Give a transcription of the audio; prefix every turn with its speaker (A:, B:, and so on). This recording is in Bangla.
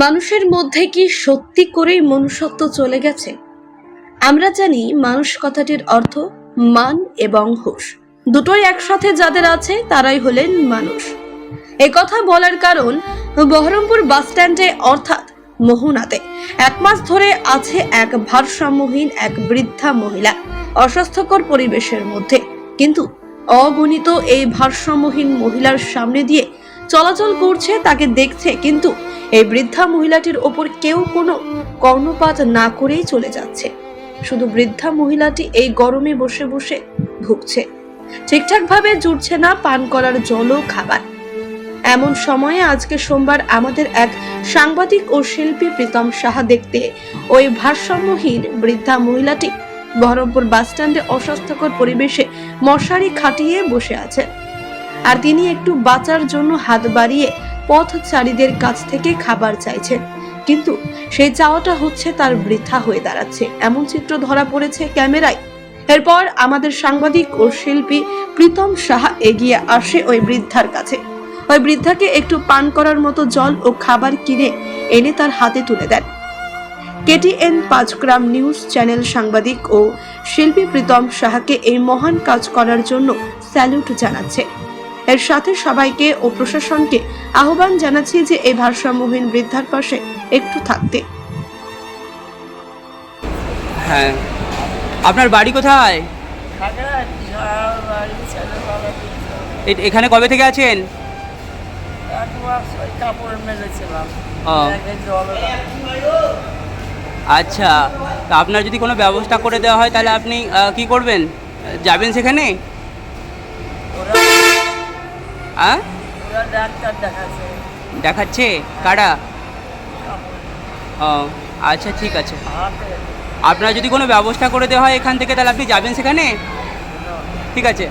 A: মানুষের মধ্যে কি সত্যি করেই মনুষ্যত্ব চলে গেছে? আমরা জানি মানুষ কথাটির অর্থ মান এবং হুশ। দুটোই একসাথে যাদের আছে, তারাই হলেন মানুষ। কথা বলার কারণ বহরমপুর বাস স্ট্যান্ডে, অর্থাৎ মোহনাতে, এক মাস ধরে আছে এক ভারসাম্যহীন এক বৃদ্ধা মহিলা, অস্বাস্থ্যকর পরিবেশের মধ্যে। কিন্তু অগণিত এই ভারসাম্যহীন মহিলার সামনে দিয়ে চলাচল করছে, তাকে দেখছে, কিন্তু এই বৃদ্ধা মহিলাটির ওপর কেউ কোনো কর্ণপাত না করেই চলে যাচ্ছে। শুধু বৃদ্ধা মহিলাটি এই গরমে বসে বসে ভুগছে। ঠিকঠাকভাবে জুটছে না পান করার জল ও খাবার। এমন সময়ে আজকে সোমবার আমাদের এক সাংবাদিক ও শিল্পী প্রীতম সাহা দেখতে ওই ভারসাম্যহীন বৃদ্ধা মহিলাটি বহরমপুর বাসস্ট্যান্ডে অস্বাস্থ্যকর পরিবেশে মশারি খাটিয়ে বসে আছেন আর তিনি একটু বাঁচার জন্য হাত বাড়িয়ে পথচারীদের কাছ থেকে খাবার চাইছেন। কিন্তু সেই চাওয়াটা হচ্ছে তার বৃথা হয়ে দাঁড়াচ্ছে। এমন চিত্র ধরা পড়েছে ক্যামেরায়। এরপর আমাদের সাংবাদিক ও শিল্পী প্রীতম সাহা এগিয়ে আসে ওই বৃদ্ধার কাছে। ওই বৃদ্ধাকে একটু পান করার মতো জল ও খাবার কিনে এনে তার হাতে তুলে দেন। কেটিএন পাঁচগ্রাম নিউজ চ্যানেল সাংবাদিক ও শিল্পী প্রীতম সাহাকে এই মহান কাজ করার জন্য স্যালুট জানাচ্ছে। এর সাথে সবাইকে ও প্রশাসনকে আহ্বান জানাচ্ছি যে এই ভারসাম্যহীন বৃদ্ধার পাশে একটু থাকতে।
B: হ্যাঁ। আপনার বাড়ি কোথায়? এখানে কবে থেকে আছেন? আচ্ছা। তা আপনার যদি কোনো ব্যবস্থা করে দেওয়া হয় তাহলে আপনি কি করবেন? যাবেন সেখানে?
C: ডাক্তার দেখাচ্ছে
B: দেখাচ্ছে? কারা? ও আচ্ছা ঠিক আছে। আপনার যদি কোনো ব্যবস্থা করে দেওয়া হয় এখান থেকে তাহলে আপনি যাবেন সেখানে? ঠিক আছে।